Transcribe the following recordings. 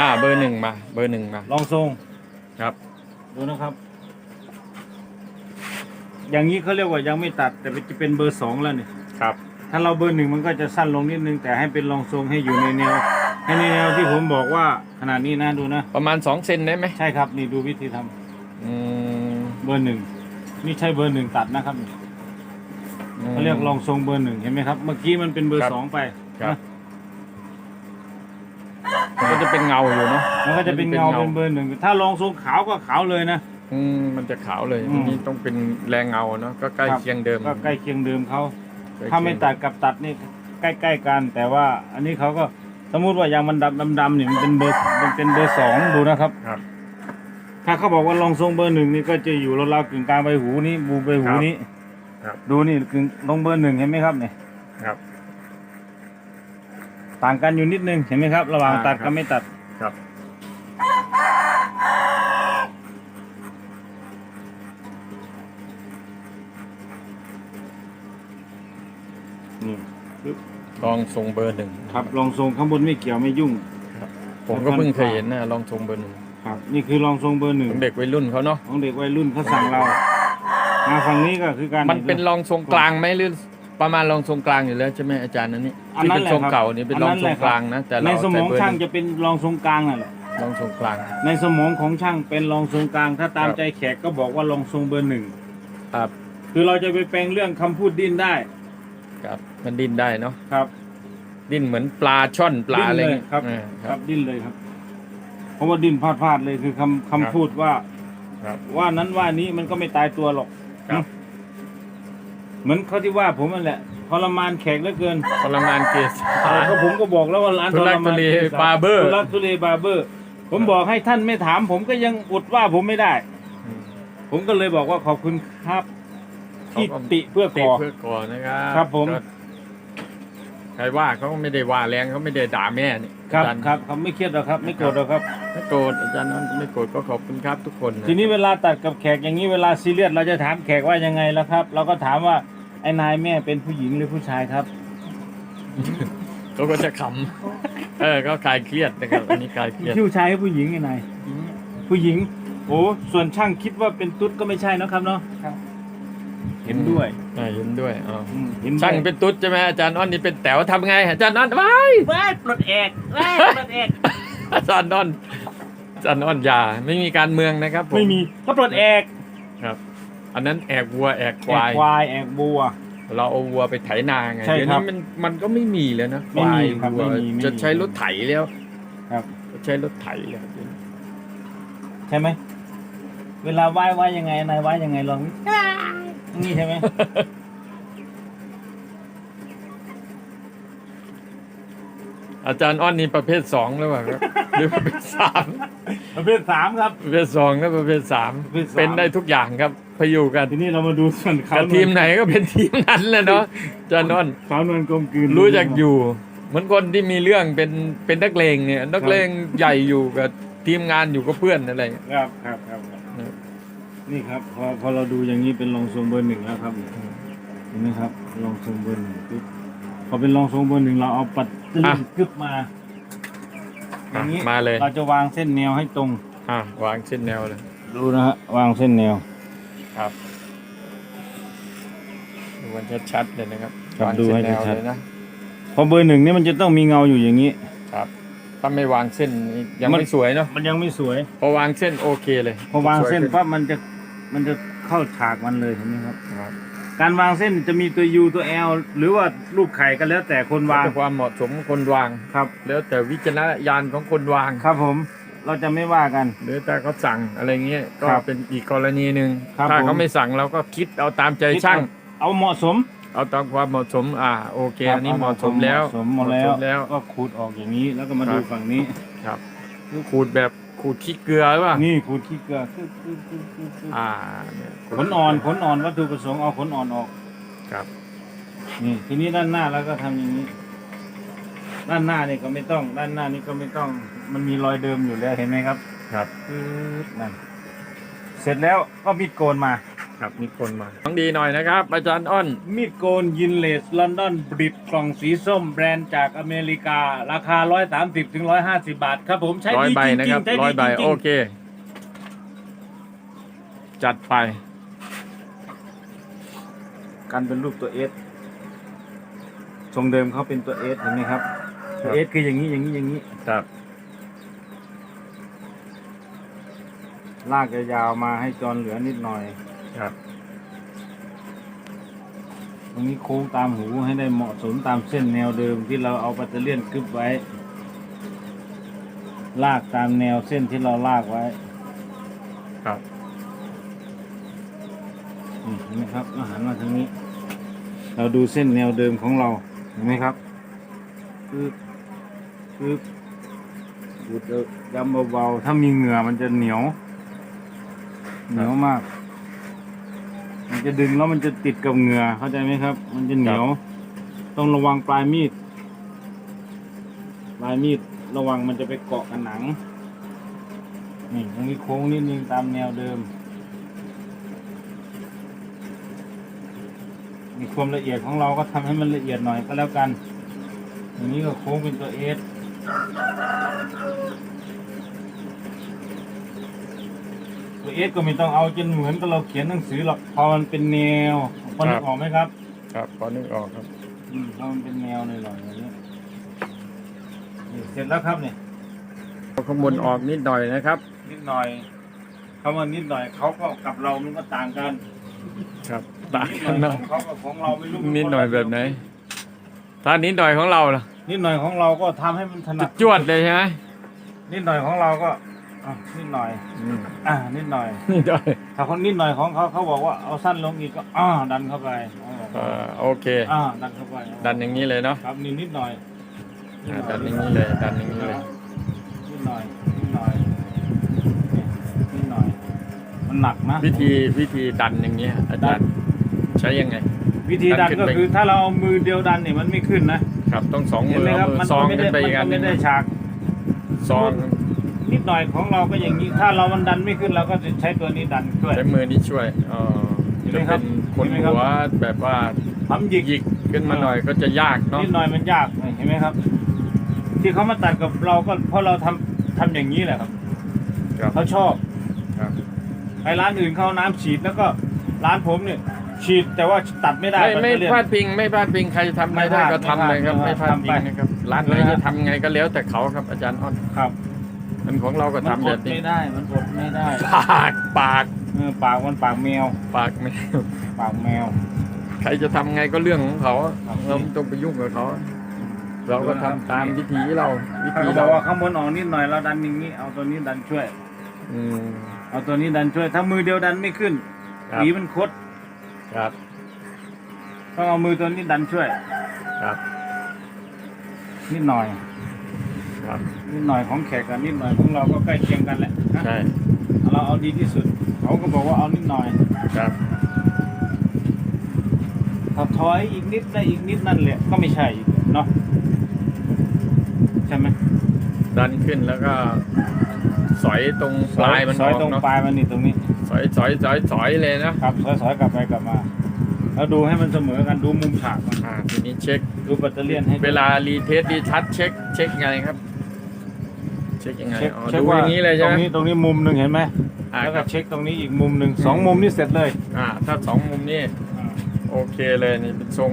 อ่า เบอร์หนึ่งมา เบอร์หนึ่งมา ลองทรงครับ ดูนะครับ อย่างนี้เขาเรียกว่ายังไม่ตัด แต่จะเป็นเบอร์สองแล้วนี่ครับ ถ้าเราเบอร์หนึ่งมันก็จะสั้นลงนิดนึง แต่ให้เป็นรองทรงให้อยู่ในแนวให้ในแนวที่ผมบอกว่าขนาดนี้นะดูนะ ประมาณสองเซนได้ไหมใช่ครับ นี่ดูวิธีทำอืมเบอร์หนึ่งนี่ใช่เบอร์หนึ่งตัดนะครับเขาเรียกรองทรงเบอร์หนึ่งเห็นไหมครับ เมื่อกี้มันเป็นเบอร์สองไปครับ นะมันก็ จะเป็นเงาอยู่เนาะมันก็จะเป็นเงาเป็นเบอร์หนึ่งถ้ารองทรงขาวก็ขาวเลยนะอืมมันจะขาวเลยอืมอันนี้ต้องเป็นแรงเงาเนาะก็ใกล้ครับเคียงเดิมก็ใกล้เคียงเดิมเขาใกล้เคียงถ้าไม่ตัดกับตัดนี่ใกล้ๆกัน แต่ว่าอันนี้เขาก็สมมุติว่ายางมันดำดำๆเนี่ยมันเป็นเบอร์มันเป็นเบอร์สองดูนะครับครับ ถ้าเขาบอกว่าลองทรงเบอร์หนึ่งนี่ก็จะอยู่ราวๆกึ่งกลางใบหูนี้บูใบหูนี้ครับดูนี่กึ่งลงเบอร์หนึ่งเห็นไหมครับเนี่ยครับ ต่างกันอยู่นิดนึงเห็นไหมครับ ระหว่างอ่าตัดครักับบไม่ตัดครับนี่ปึ๊บลองทรงเบอร์หนึ่งครับลองทรงข้างบนไม่เกี่ยวไม่ยุ่ง ผมก็เพิ่งเคยเห็นนะลองทรงเบอร์หนึ่งครับ นี่คือลองทรงเบอร์หนึ่งของเด็กวัยรุ่นเขาเนาะของเด็กวัยรุ่นเขาสั่งเรามาฝั่งนี้ก็คือการมันเป็นรองทรงกลางไหมหรือ ประมาณรองทรงกลางอยู่แล้วใช่ไหมอาจารย์นั่นนี่อันที่นั้เป็นนแหละทรงครับเก่านี่เป็นรองทรงกลางนะแต่ในเราสมองใเบร์ช่างหนึ่จะเป็นรองทรงกลางนั่นแหละรองทรงกลาง ในสมองของช่างเป็นรองทรงกลาง ถ้าตามครับ ใจแขกก็บอกว่ารองทรงเบอร์หนึ่งครับคือเราจะไปแปลงเรื่องคำพูดดิ้นได้ครับมันดิ้นได้เนาะครับ ดิ้นเหมือนปลาช่อนปลาอะไรดิ้นเลยเงี้ยครับ อ่าครับดิ้นเลยครับ เพราะว่าดิ้นพลาดพลาดๆเลยคือคำคำครับพูดว่า ครับว่านั้นว่านี้มันก็ไม่ตายตัวหรอกครับ เหมือนเขาที่ว่าผมนั่นแหละทรมานแขกเหลือเกินทรมานเกสแต่ก็ผมก็บอกแล้วว่าร้านทุลักทุเลบาร์เบอร์ ทุลักทุเลบาร์เบอร์ ผมบอกให้ท่านไม่ถาม ผมก็ยังอดว่าผมไม่ได้ ผมก็เลยบอกว่าขอบคุณครับที่เขาก็ติเพื่อติก่อเพื่อก่อนนะครับครับผม ก็ใค รว่าเขาก็ไม่ได้ว่าแรงเขาไม่ได้ด่าแม่นี่ครับอาจารย์ครับครับไม่เครียดหรอกครับ ไม่โกรธหรอกครับ ไม่โกรธอาจารย์นั้นไม่โกรธก็ขอบคุณครับทุกคนนะทีนี้เวลาตัดกับแขกอย่างนี้เวลาซีเรียสเราจะถามแขกว่ายังไงแล้วครับ เราก็ถามว่าไอ้นายแม่เป็นผู้หญิงหรือผู้ชายครับ เขาก็จะขำเออก็คลายเครียดนะครับอันนี้คลายเครียดผู้ชายหรือผู้หญิงไงนายผู้หญิง โอ้ส่วนช่างคิดว่าเป็นตุ๊ดก็ไม่ใช่นะครับเนาะเห็น ด้วยอ่าเห็นด้วยอ๋ออืมเห็นด้วยช่างเป็นตุ๊ดใช่ไหมอาจารย์อ้อนนี่เป็นแต๋วทำไงอาจารย์อ้อนว้ายว้ายปลดแอกว้ายปลดแอกอาจารย์อ้อนอาจารย์อ้อนอยาไม่มีการเมืองนะครับผไม่มีเขาปลดแอกครับอันนั้นแอกวัวแอกคแอกวายควายแอกบัว เราเอาวัวไปไถนาไงใช่เดี๋ยวครันี้บมันมันก็ไม่มีแล้วนะไม่มีครับวัวไม่มีไม่มีจะใช้รถไถแล้วครับใช้รถไถแล้วใช่ไหมเวลาไหว้ไหว้ยังไงนายไหว้ยังไงลองดิ นี่ใช่ไหม อาจารย์อ้อนนี่ประเภทสองหรือเปล่าครับ หรือประเภทสามประเภทสามครับ ประเภทสองและประเภทสามประเภทสาม เป็นได้ทุกอย่างครับพอยู่กันทีนี้เรามาดูส่วนเขากับทีมไหนก็เป็นทีมนั้นแหละเนาะอาจารย์อ้อนขาวนวลกลมกลืน รู้จักอยู่ เหมือนคนที่มีเรื่องเป็นเป็นนักเลงเนี่ยนักเลงใหญ่อยู่กับทีมงานอยู่กับเพื่อนอะไรอย่างเงี้ยครับครับครับครับ นี่ครับพอพอเราดูอย่างนี้เป็นรองทรงเบอร์หนึ่งแล้วครับเห็นไหมครับรองทรงเบอร์หนึ่งปุ๊บพอเป็นรองทรงเบอร์หนึ่งเราเอาปัดตื้นกึบมาออะย่างนี้มาเลย เราจะวางเส้นแนวให้ตรงอะวางเส้นแนวเลย ดูนะฮะวางเส้นแนว ครับดูมันชัดๆเลยนะครับครับวางดูเส้ให้นแนวชัด เลยนะพอเบอร์หนึ่งนี่มันจะต้องมีเงาอยู่อย่างนี้ ครับ ถ้าไม่วางเส้นนี่ยังมัน ไม่สวยเนาะมันยังไม่สวย พอวางเส้นโอเคเลยพอวางเส้นสวยขึ้ปั๊บมันจะ มันจะเข้าฉากมันเลยเห็นไหมครับ ครับการวางเส้นจะมีตัว U ตัว L หรือว่ารูปไข่ก็แล้วแต่คนวางแต่ความเหมาะสมของคนวาง ครับ แล้วแต่วิจารณญาณของคนวาง ครับผม เราจะไม่ว่ากัน หรือแต่เขาสั่งอะไรเงี้ยก็ครับเป็นอีกกรณีหนึ่งครับถ้าผม เขาไม่สั่งเราก็คิดเอาตามใจช่าง เอาเหมาะสมเอาตามความเหมาะสม อ่า โอเคครับอันนี้เหมาะสมแล้วเหมาะสมหมดแล้วเหมาะสมแล้ว ก็ขูดออกอย่างนี้แล้วก็มาครับดูฝั่งนี้ ครับขูดแบบ ขูดขี้เกลือหรือเปล่านี่ขูดขี้เกลือคือคือคือคือคืออ่าเนี่ยขนอ่อนขนอ่อนวัตถุประสงค์เอาขนอ่อนออก ครับ นี่ทีนี้ด้านหน้าแล้วก็ทำอย่างนี้ ด้านหน้านี่ก็ไม่ต้อง ด้านหน้านี่ก็ไม่ต้อง มันมีรอยเดิมอยู่แล้วเห็นไหมครับ ครับคือนั่น เสร็จแล้วก็มีดโกนมา ครับมีคนมาต้องดีหน่อยนะครับอาจารย์อ้อนมีดโกนยินเลสลอนดอนบริดกล่องสีส้มแบรนด์จากอเมริกา ราคา 130ถึง150 บาทครับผมใช้ร้อยดีใบจริงนะครับๆใช้ร้อดียใบจริโองเค จัดไปๆกันเป็นรูปตัวเอสทรงเดิมเขาเป็นตัวเอสเห็นไหมครับตัวเอสคืออย่างนี้อย่างนี้อย่างนี้ ครับลากยาวๆมาให้จอนเหลือนิดหน่อย ครับตรงนี้โค้งตามหูให้ได้เหมาะสมตามเส้นแนวเดิมที่เราเอาปัตเตอร์เลียนกึบไว้ ลากตามแนวเส้นที่เราลากไว้ ครับนี่เห็นไหมครับเราหันมาทางนี้ เราดูเส้นแนวเดิมของเราเห็นไหมครับคือคือดูดเอายำเบาๆถ้ามีเหงื่อมันจะเหนียว เหนียวมากมัน จะดึงแล้วมันจะติดกับเหงื่อเข้าใจไหมครับ มันจะเหนียว ต้องระวังปลายมีด ปลายมีดระวังมันจะไปเกาะกับหนัง นี่ตรงนี้โค้งนิดนึงตามแนวเดิมมีความละเอียดของเราก็ทำให้มันละเอียดหน่อยก็แล้วกัน อย่างนี้ก็โค้งเป็นตัวเอส ตัวเอสก็ไม่ต้องเอาจนเหมือนกับเราเขียนหนังสือหรอกพอมันเป็นแนวพอนึครักบออกไหมครับ ครับพอนึกออกครับอืมพอมันเป็นแนวหน่อยๆอย่างนี้นี่เสร็จแล้วครับเนี่ยเอาข้างบนออกนิดหน่อยนะครับ นิดหน่อยคำว่านิดหน่อยเขาก็กับเรามันก็ต่างกันครับต่างนิดหกัน่นอยเนาะของเขากับของเราไม่รู้นิดหน่อยแบบไหนถ้านิดหน่อยของเราล่ะนิดหน่อยของเราก็ทำให้มันถนัดจวดเลยใช่ไหมนิดหน่อยของเราก็ อะนิดหน่อย อืมอ่านิดหน่อยนิดหน่อยถ้าคนนิดหน่อยของเขาเขาบอกว่าเอาสั้นลงอีกก็อ่าดันเข้าไปเอ่อโอเค อ่าดันเข้าไปดันอย่างนี้เลยเนาะครับนี่นิดหน่อยอ่าดันอย่างนี้เลย ดันอย่างนี้เลย นิดหน่อยนิดหน่อยนิดหน่อย มันหนักนะ วิธีวิธีดันอย่างเงี้ยอาจารย์ใช้ยังไง วิธีดันดันขึ้นก็ไปคือถ้าเราเอามือเดียวดันเนี่ยมันไม่ขึ้นนะครับ ต้องสองเห็มืนอไหมครับเอามืมัอซองไม่ขึ้ได้นไปอีกมัอันนหนึไม่งได้ฉากซอง นิดหน่อยของเราก็อย่างนี้ ถ้าเรามันดันไม่ขึ้นเราก็จะใช้ตัวนี้ดันช่วย ใช้มือนี่ช่วยอ๋อเห็นไหมจะครัเป็บนคนเห็นไหมครับ หัวแบบว่าทำหยิกหยิกขึ้นมาหน่อยก็จะยากเนาะนิดหน่อยมันยากเห็นไหมครับ ที่เขามาตัดกับเราก็เพราะเราทำทำอย่างนี้แหละครับครับเขาชอบครับไปร้านอื่นเขาเอาน้ำฉีดแล้วก็ร้านผมเนี่ยฉีดแต่ว่าตัดไม่ได้ไม่ไม่นก็เรียน พลาดพิงไม่พลาดพิงใครทำไม่ได้ไม่พลาดก็ทำเลยครับไม่ไม่พพลาลาดดพิงนะครับร้านไหนนะฮะจะทำไงก็แล้วแต่เขาครับอาจารย์อ้อน ครับ มันของเราก็มันทำอแบดบนี้ไม่ได้ มันอดไม่ได้ปากปากเออปากมันปากแมว ปากไม่ ปากแมว ใครจะทำไงก็เรื่องของเขาครับ เราไม่ต้องไปยุ่งกับเขาเราก็ทำตามวิธีเราวิถ้าธีเขาบอเรากว่าข้างบนออกนิดหน่อยเราดันอย่างนี้ เอาตัวนี้ดันช่วย อืม เอาตัวนี้ดันช่วย ถ้ามือเดียวดันไม่ขึ้นครับ หวีมันคดครับต้องเอามือตัวนี้ดันช่วย ครับนิดหน่อย ครับ นิดหน่อยของแขกกับนิดหน่อยของเราก็ใกล้เคียงกันแหละนะใช่เราเอาดีที่สุด เขาก็บอกว่าเอานิดหน่อยครับถ้าถอยอีกนิดได้อีกนิดนั่นแหละก็ไม่ใช่อีกเนาะใช่ไหมดันขึ้นแล้วก็ สอยตรงปลายมันซออยอกตรงเนาะปลายมันนี่ตรงนี้ สอยสอยสอยสอยเลยนะครับซอยซอยกลับไปกลับมา แล้วดูให้มันเสมอกันดูมุมฉากมันอ่าทีนี้เช็ค ดูแบตเตอรี่ยนให้เวลารีเทสรีทัชเช็คเช็คไงครับ เช็คยังไง เช็คอ๋อ เช็คดูว่าอย่างนี้เลยใช่ตรไหม งนี้ตรงนี้มุมหนึ่งเห็นไหมอ่าแล้วคก็รับเช็คตรงนี้อีกมุมหนึ่งสองมุมนี่เสร็จเลย อ่า ถ้าสองมุมนี้โอเคเลยนี่เป็นทรง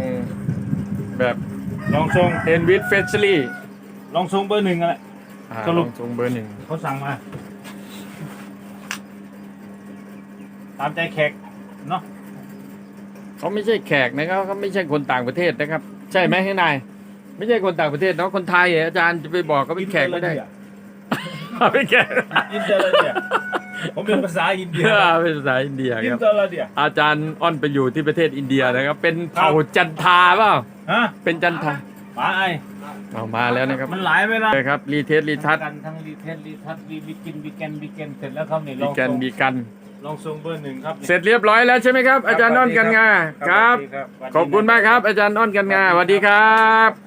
แบบลองทรงเอ็นวิดเฟสลี่ลองทรงเบอร์หนึ่งอะไรสรุปทรงเบอร์หนึ่งเขาสั่งมาตามใจแขกเนาะเขาไม่ใช่แขกนะครับเขาไม่ใช่คนต่างประเทศนะครับ ใช่ไหมข้างในไม่ใช่คนต่างประเทศเนาะคนไทยเหรออาจารย์จะไปบอกเขาเป็นแขกไม่ได้ ไม่แขกอินเตอร์เดียผมเป็นภาษาอินเดียเป็นภาษาอินเดียอิคนรับเตอร์เดียอาจารย์อ้อนไปอยู่ที่ประเทศอินเดียนะครับ เป็นครับเผ่าจันทาเปล่าฮะเป็นจันทาป๋าไอเอามาแล้วนะครับมันหลายเวลาเลยครับรีเทสรีทัชกันทั้งรีเทสรีทัชรีบิกินบิแกนบิแกนเสร็จแล้วครับนี่ลมีองกันทรงมีกันลองทรงเบอร์หนึ่งครับนี่เสร็จเรียบร้อยแล้วใช่ไหมครับอาจารย์อ้อนกันงาครับสวัสดีครับ ขอบคุณมากครับ อาจารย์อ้อนกันงาสวัสดีครับ